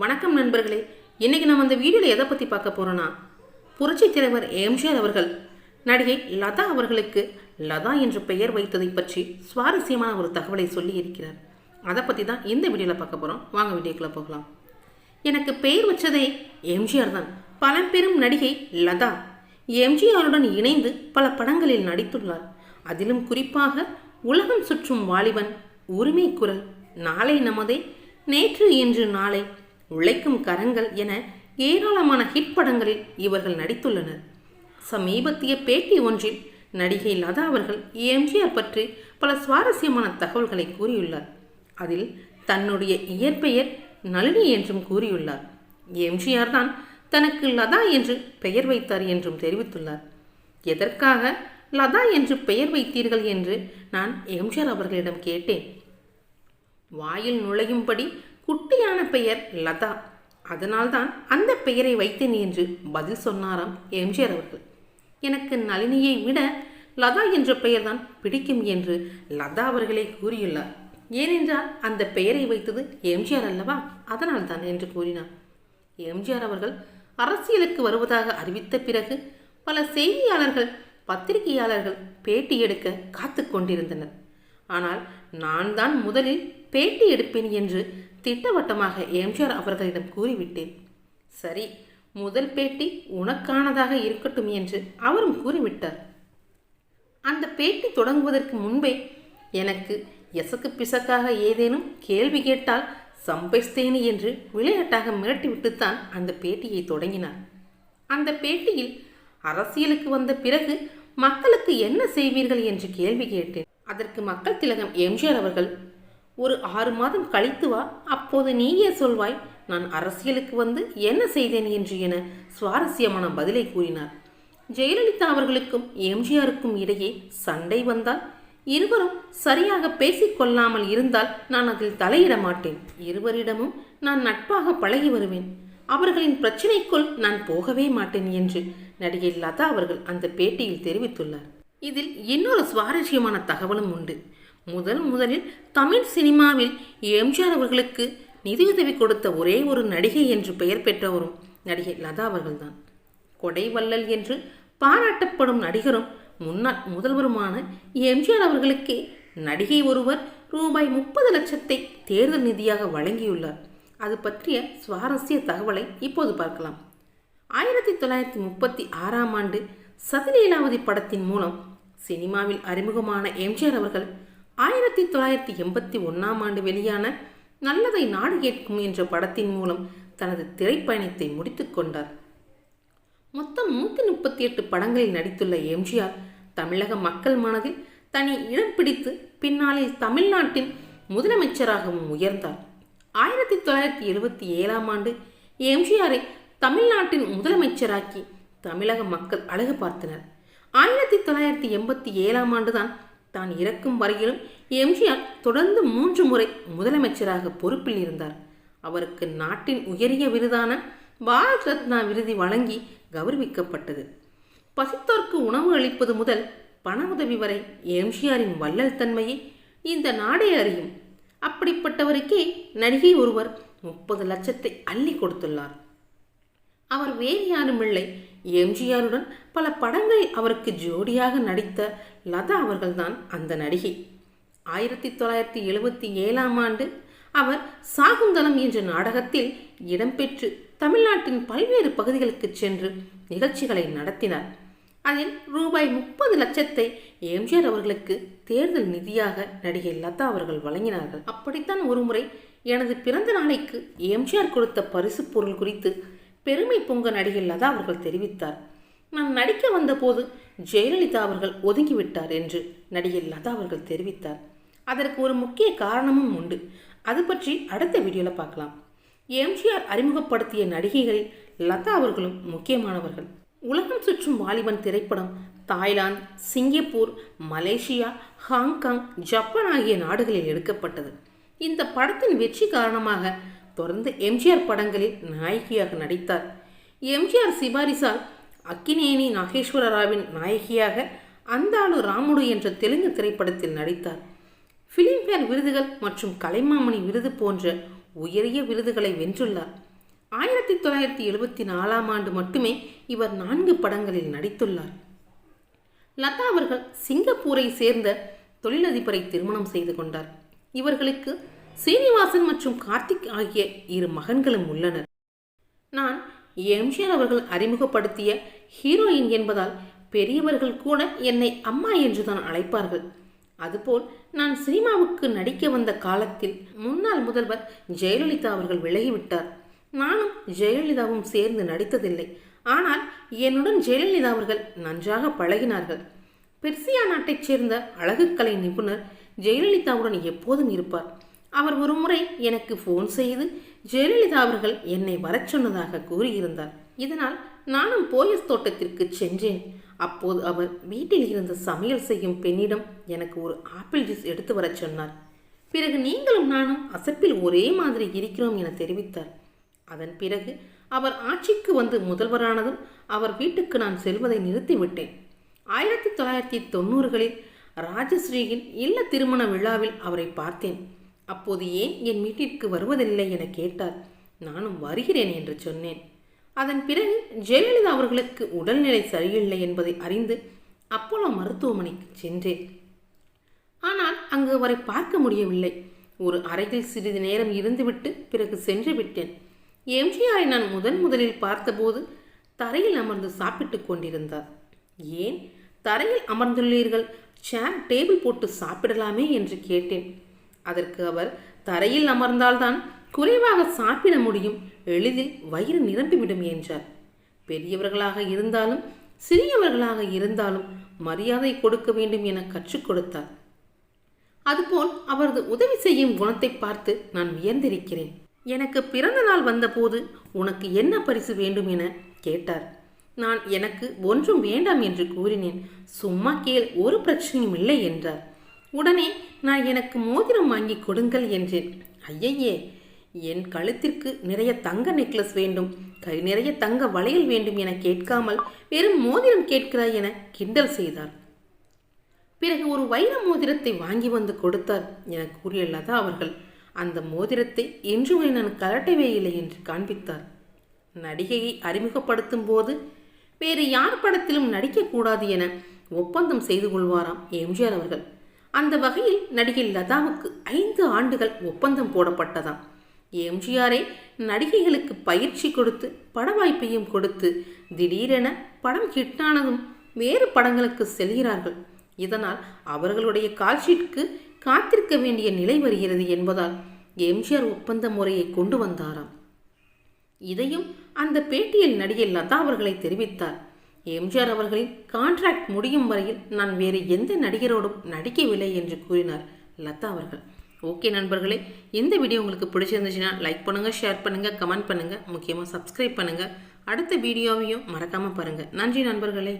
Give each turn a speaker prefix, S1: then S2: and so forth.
S1: வணக்கம் நண்பர்களே. இன்னைக்கு நம்ம இந்த வீடியோவில் எதை பற்றி பார்க்க போகிறோன்னா புரட்சி தலைவர் எம்ஜிஆர் அவர்கள் நடிகை லதா அவர்களுக்கு லதா என்று பெயர் வைத்ததை பற்றி சுவாரஸ்யமான ஒரு தகவலை சொல்லி இருக்கிறார். அதை பற்றி தான் இந்த வீடியோவில் பார்க்க போகிறோம் வாங்க வீடியோக்குள்ளே போகலாம். எனக்கு பெயர் வச்சதே எம்ஜிஆர் தான். பழம்பெரும் நடிகை லதா எம்ஜிஆருடன் இணைந்து பல படங்களில் நடித்துள்ளார். அதிலும் குறிப்பாக உலகம் சுற்றும் வாலிபன் உரிமை குரல் நாளை நமதே நேற்று இன்று நாளை உழைக்கும் கரங்கள் என ஏராளமான ஹிட் படங்களில் இவர்கள் நடித்துள்ளனர். சமீபத்திய பேட்டி ஒன்றில் நடிகை லதா அவர்கள் எம்ஜிஆர் பற்றி பல சுவாரஸ்யமான தகவல்களை கூறியுள்ளார். அதில் தன்னுடைய இயற்பெயர் நளினி என்றும் கூறியுள்ளார். எம்ஜிஆர் தான் தனக்கு லதா என்று பெயர் வைத்தார் என்றும் தெரிவித்துள்ளார். எதற்காக லதா என்று பெயர் வைத்தீர்கள் என்று நான் எம்ஜிஆர் அவர்களிடம் கேட்டேன். வாயில் நுழையும்படி குட்டியான பெயர் லதா. அதனால்தான் அந்த பெயரை வைத்தேன் என்று பதில் சொன்னாராம் எம்ஜிஆர் அவர்கள். எனக்கு நளினியை விட லதா என்ற பெயர்தான் பிடிக்கும் என்று லதா அவர்களே கூறியுள்ளார். ஏனென்றால் அந்த பெயரை வைத்தது எம்ஜிஆர் அல்லவா? அதனால்தான் என்று கூறினார். எம்ஜிஆர் அவர்கள் அரசியலுக்கு வருவதாக அறிவித்த பிறகு பல செய்தியாளர்கள் பத்திரிகையாளர்கள் பேட்டி எடுக்க காத்து கொண்டிருந்தனர். ஆனால் நான் தான் முதலில் பேட்டி எடுப்பேன் என்று திட்டவட்டமாக எம்ஜிஆர் அவர்களிடம் கூறிவிட்டேன். சரி முதல் பேட்டி உனக்கானதாக இருக்கட்டும் என்று அவரும் கூறிவிட்டார். அந்த பேட்டி தொடங்குவதற்கு முன்பே எனக்கு எசக்கு பிசக்காக ஏதேனும் கேள்வி கேட்டால் சம்பைஸ்தேனி என்று விளையாட்டாக மிரட்டிவிட்டுத்தான் அந்த பேட்டியை தொடங்கினார். அந்த பேட்டியில் அரசியலுக்கு வந்த பிறகு மக்களுக்கு என்ன செய்வீர்கள் என்று கேள்வி கேட்டேன். அதற்கு மக்கள் திலகம் எம்ஜிஆர் அவர்கள் ஒரு ஆறு மாதம் கழித்து வா அப்போது நீயே சொல்வாய் நான் அரசியலுக்கு வந்து என்ன செய்தேன் என்று என சுவாரஸ்யமான பதிலை கூறினார். ஜெயலலிதா அவர்களுக்கும் எம்ஜிஆருக்கும் இடையே சண்டை வந்தால் இருவரும் சரியாக பேசிக்கொள்ளாமல் இருந்தால் நான் அதில் தலையிட மாட்டேன். இருவரிடமும் நான் நட்பாக பழகி வருவேன். அவர்களின் பிரச்சினைக்குள் நான் போகவே மாட்டேன் என்று நடிகை லதா அவர்கள் அந்த பேட்டியில் தெரிவித்துள்ளார். இதில் இன்னொரு சுவாரஸ்யமான தகவலும் உண்டு. முதல் முதலில் தமிழ் சினிமாவில் எம்ஜிஆர் அவர்களுக்கு நிதியுதவி கொடுத்த ஒரே ஒரு நடிகை என்று பெயர் பெற்றவரும் நடிகை லதா அவர்கள்தான். கொடைவள்ளல் என்று பாராட்டப்படும் நடிகரும் முன்னாள் முதல்வருமான எம்ஜிஆர் அவர்களுக்கே நடிகை ஒருவர் ரூபாய் முப்பது லட்சத்தை தேர்தல் நிதியாக வழங்கியுள்ளார். அது பற்றிய சுவாரஸ்ய தகவலை இப்போது பார்க்கலாம். ஆயிரத்தி தொள்ளாயிரத்தி முப்பத்தி ஆறாம் ஆண்டு சதிலீலாவதி படத்தின் மூலம் சினிமாவில் அறிமுகமான எம்ஜிஆர் அவர்கள் ஆயிரத்தி தொள்ளாயிரத்தி எண்பத்தி ஒன்றாம் ஆண்டு வெளியான நல்லதை நாடு கேட்கும் என்ற படத்தின் மூலம் தனது திரைப்பயணத்தை முடித்துக் கொண்டார். மொத்தம் நூற்றி முப்பத்தி எட்டு படங்களில் நடித்துள்ள எம்ஜிஆர் தமிழக மக்கள் மனதில் தனி இடம் பிடித்து பின்னாளில் தமிழ்நாட்டின் முதலமைச்சராகவும் உயர்ந்தார். ஆயிரத்தி தொள்ளாயிரத்தி எழுபத்தி ஏழாம் ஆண்டு எம்ஜிஆரை தமிழ்நாட்டின் முதலமைச்சராக்கி தமிழக மக்கள் அழகு பார்த்தனர். ஆயிரத்தி தொள்ளாயிரத்தி எண்பத்தி ஏழாம் ஆண்டுதான் தான் இறக்கும் வரையிலும் எம்ஜிஆர் தொடர்ந்து மூன்று முறை முதலமைச்சராக பொறுப்பில் இருந்தார். அவருக்கு நாட்டின் உயரிய விருதான பாரத் ரத்னா விருதி வழங்கி கௌரவிக்கப்பட்டது. பசித்தோர்க்கு உணவு அளிப்பது முதல் பண உதவி வரை எம்ஜிஆரின் வள்ளல் தன்மையை இந்த நாடே அறியும். அப்படிப்பட்டவருக்கே நடிகை ஒருவர் முப்பது லட்சத்தை அள்ளி கொடுத்துள்ளார். அவர் வேறு யாரும் இல்லை எம்ஜிஆருடன் பல படங்களில் அவருக்கு ஜோடியாக நடித்த லதா அவர்கள்தான் அந்த நடிகை. ஆயிரத்தி தொள்ளாயிரத்தி எழுபத்தி ஏழாம் ஆண்டு அவர் சாகுந்தலம் என்ற நாடகத்தில் இடம்பெற்று தமிழ்நாட்டின் பல்வேறு பகுதிகளுக்கு சென்று நிகழ்ச்சிகளை நடத்தினார். அதில் ரூபாய் முப்பது லட்சத்தை எம்ஜிஆர் அவர்களுக்கு தேர்தல் நிதியாக நடிகை லதா அவர்கள் வழங்கினார்கள். அப்படித்தான் ஒருமுறை எனது பிறந்த நாளைக்கு எம்ஜிஆர் கொடுத்த பரிசு பொருள் குறித்து பெருமை பொங்க நடிகை லதா அவர்கள் தெரிவித்தார். நான் நடிக்க வந்தபோது ஜெயலலிதா அவர்கள் ஒதுங்கிவிட்டார் என்று நடிகை லதா அவர்கள் தெரிவித்தார். அதற்கு ஒரு முக்கிய காரணமும் உண்டு. அது பற்றி அடுத்த வீடியோவில் பார்க்கலாம். எம்ஜிஆர் அறிமுகப்படுத்திய நடிகைகளில் லதா அவர்களும் முக்கியமானவர்கள். உலகம் சுற்றும் வாலிபன் திரைப்படம் Thailand Singapore Malaysia Hong Kong Japan ஆகிய நாடுகளில் எடுக்கப்பட்டது. இந்த படத்தின் வெற்றி காரணமாக தொடர்ந்து எம்ஜிஆர் படங்களில் நாயகியாக நடித்தார். எம்ஜிஆர் சிபாரிசால் அக்கினேனி நாகேஸ்வர ராவின் நாயகியாக அந்தாளு ராமுடு என்ற தெலுங்கு திரைப்படத்தில் நடித்தார். ஃபிலிம்பேர் விருதுகள் மற்றும் கலைமாமணி விருது போன்ற உயரிய விருதுகளை வென்றுள்ளார். ஆயிரத்தி தொள்ளாயிரத்தி எழுபத்தி நாலாம் ஆண்டு மட்டுமே இவர் நான்கு படங்களில் நடித்துள்ளார். லதா அவர்கள் சிங்கப்பூரை சேர்ந்த தொழிலதிபரை திருமணம் செய்து கொண்டார். இவர்களுக்கு சீனிவாசன் மற்றும் கார்த்திக் ஆகிய இரு மகன்களும் உள்ளனர். நான் எம்ஜிஆர் அவர்கள் அறிமுகப்படுத்திய ஹீரோயின் என்பதால் பெரியவர்கள் கூட என்னை அம்மா என்றுதான் அழைப்பார்கள். அதுபோல் நான் சினிமாவுக்கு நடிக்க வந்த காலத்தில் முன்னாள் முதல்வர் ஜெயலலிதா அவர்கள் விலகிவிட்டார். நானும் ஜெயலலிதாவும் சேர்ந்து நடித்ததில்லை. ஆனால் என்னுடன் ஜெயலலிதா அவர்கள் நன்றாக பழகினார்கள். பெர்சியா நாட்டைச் சேர்ந்த அழகுக்கலை நிபுணர் ஜெயலலிதாவுடன் எப்போதும் இருப்பார். அவர் ஒருமுறை எனக்கு ஃபோன் செய்து ஜெயலலிதா அவர்கள் என்னை வரச் சொன்னதாக கூறியிருந்தார். இதனால் நானும் போயஸ் தோட்டத்திற்கு சென்றேன். அப்போது அவர் வீட்டில் இருந்த சமையல் செய்யும் பெண்ணிடம் எனக்கு ஒரு ஆப்பிள் ஜூஸ் எடுத்து வரச் சொன்னார். பிறகு நீங்களும் நானும் அசப்பில் ஒரே மாதிரி இருக்கிறோம் என தெரிவித்தார். அதன் பிறகு அவர் ஆட்சிக்கு வந்து முதல்வரானதும் அவர் வீட்டுக்கு நான் செல்வதை நிறுத்திவிட்டேன் ஆயிரத்தி தொள்ளாயிரத்தி தொண்ணூறுகளில் ராஜஸ்ரீயின் இல்ல திருமண விழாவில் அவரை பார்த்தேன். அப்போது ஏன் என் வீட்டிற்கு வருவதில்லை என கேட்டார் நானும் வருகிறேன் என்று சொன்னேன். அதன் பிறகு ஜெயலலிதா அவர்களுக்கு உடல்நிலை சரியில்லை என்பதை அறிந்து அப்போலோ மருத்துவமனைக்கு சென்றேன். ஆனால் அங்கு அவரை பார்க்க முடியவில்லை. ஒரு அறையில் சிறிது நேரம் இருந்துவிட்டு பிறகு சென்று விட்டேன். எம்ஜிஆரை நான் முதன் முதலில் பார்த்தபோது தரையில் அமர்ந்து சாப்பிட்டுக் கொண்டிருந்தார். ஏன்? தரையில் அமர்ந்துள்ளீர்கள். சேர் டேபிள் போட்டு சாப்பிடலாமே என்று கேட்டேன். அதற்கு அவர் தரையில் அமர்ந்தால்தான் குறைவாக சாப்பிட முடியும் எளிதில் வயிறு நிரம்பிவிடும் என்றார். பெரியவர்களாக இருந்தாலும் சிறியவர்களாக இருந்தாலும் மரியாதை கொடுக்க வேண்டும் என கற்றுக் கொடுத்தார். அதுபோல் அவரது உதவி செய்யும் குணத்தை பார்த்து நான் வியந்திருக்கிறேன். எனக்கு பிறந்த நாள் வந்தபோது உனக்கு என்ன பரிசு வேண்டும் என கேட்டார். நான் எனக்கு ஒன்றும் வேண்டாம் என்று கூறினேன். சும்மா கேள் ஒரு பிரச்சனையும் இல்லை என்றார். உடனே நான் எனக்கு மோதிரம் வாங்கி கொடுங்கள் என்றேன். ஐயையே என் கழுத்திற்கு நிறைய தங்க நெக்லஸ் வேண்டும். கை நிறைய தங்க வளையல் வேண்டும் என கேட்காமல் வெறும் மோதிரம் கேட்கிறாய் என கிண்டல் செய்தார். பிறகு ஒரு வைர மோதிரத்தை வாங்கி வந்து கொடுத்தார் என கூறிய லதா அவர்கள். அந்த மோதிரத்தை என்றும் நான் கலட்டவே இல்லை என்று காண்பித்தார். நடிகையை அறிமுகப்படுத்தும் போது வேறு யார் படத்திலும் நடிக்கக்கூடாது என ஒப்பந்தம் செய்து கொள்வாராம் எம்ஜிஆர் அவர்கள். அந்த வகையில் நடிகை லதாவுக்கு ஐந்து ஆண்டுகள் ஒப்பந்தம் போடப்பட்டதாம். எம்ஜிஆரை நடிகைகளுக்கு பயிற்சி கொடுத்து பட வாய்ப்பையும் கொடுத்து திடீரென படம் ஹிட்டானதும் வேறு படங்களுக்கு செல்கிறார்கள். இதனால் அவர்களுடைய கால்ஷீட்க்கு காத்திருக்க வேண்டிய நிலை வருகிறது என்பதால் எம்ஜிஆர் ஒப்பந்த முறையை கொண்டு வந்தாராம். இதையும் அந்த பேட்டியில் நடிகை லதா அவர்களை தெரிவித்தார். எம்ஜிஆர் அவர்களின் கான்ட்ராக்ட் முடியும் வரையில் நான் வேறு எந்த நடிகரோடும் நடிக்கவில்லை என்று கூறினார் லதா அவர்கள். ஓகே நண்பர்களே இந்த வீடியோ உங்களுக்கு பிடிச்சிருந்துச்சுன்னா லைக் பண்ணுங்கள் ஷேர் பண்ணுங்கள் கமெண்ட் பண்ணுங்கள் முக்கியமாக சப்ஸ்கிரைப் பண்ணுங்கள் அடுத்த வீடியோவையும் மறக்காமல் பாருங்கள் நன்றி நண்பர்களே.